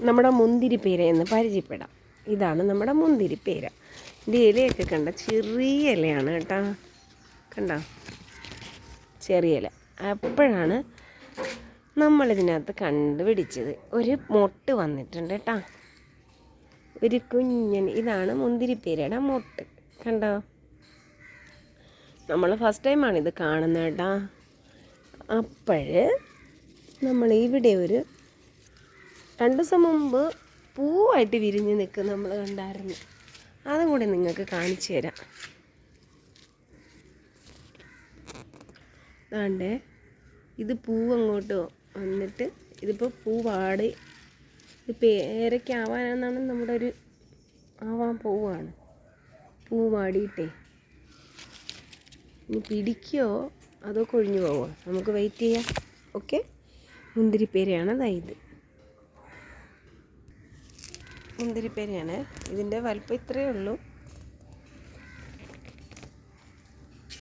നമ്മുടെ മുന്തിരിപ്പേര എന്ന് പരിചയപ്പെടാം. ഇതാണ് നമ്മുടെ മുന്തിരിപ്പേര ഇതിന്റെ ഇലയൊക്കെ കണ്ട ചെറിയ ഇലയാണ് കേട്ടോ. കണ്ട? ചെറിയ ഇല. അപ്പോഴാണ് നമ്മളിതിനകത്ത് കണ്ടുപിടിച്ചത്. ഒരു മൊട്ട് വന്നിട്ടുണ്ട് കേട്ടോ. ഒരു കുഞ്ഞൻ ഇതാണ് മുന്തിരിപ്പേരയുടെ മൊട്ട്. കണ്ടോ? നമ്മൾ ഫസ്റ്റ് ടൈമാണ് ഇത് കാണുന്നത് കേട്ടോ. അപ്പോൾ നമ്മൾ ഇവിടെ ഒരു രണ്ട് ദിവസം മുമ്പ് പൂവായിട്ട് വിരിഞ്ഞ് നിൽക്കുന്ന നമ്മൾ കണ്ടായിരുന്നു. അതും കൂടെ നിങ്ങൾക്ക് കാണിച്ചു തരാം. അതാണ്ടേ ഇത് പൂവ് അങ്ങോട്ട് വന്നിട്ട് ഇതിപ്പോൾ പൂവാടി ഇത് പേരയ്ക്കാവാനെന്നാണ് നമ്മുടെ ഒരു ആവാൻ പോവാണ് പൂവാടിയിട്ടേ ഇനി പിടിക്കോ അതോ കൊഴിഞ്ഞു പോവുക നമുക്ക് വെയിറ്റ് ചെയ്യാം. ഓക്കെ മുന്തിരിപ്പേരയാണ് അതാ ഇത്. മുന്തിരിപ്പേരയാണ്. ഇതിന്റെ വലിപ്പം ഇത്രയേ ഉള്ളൂ.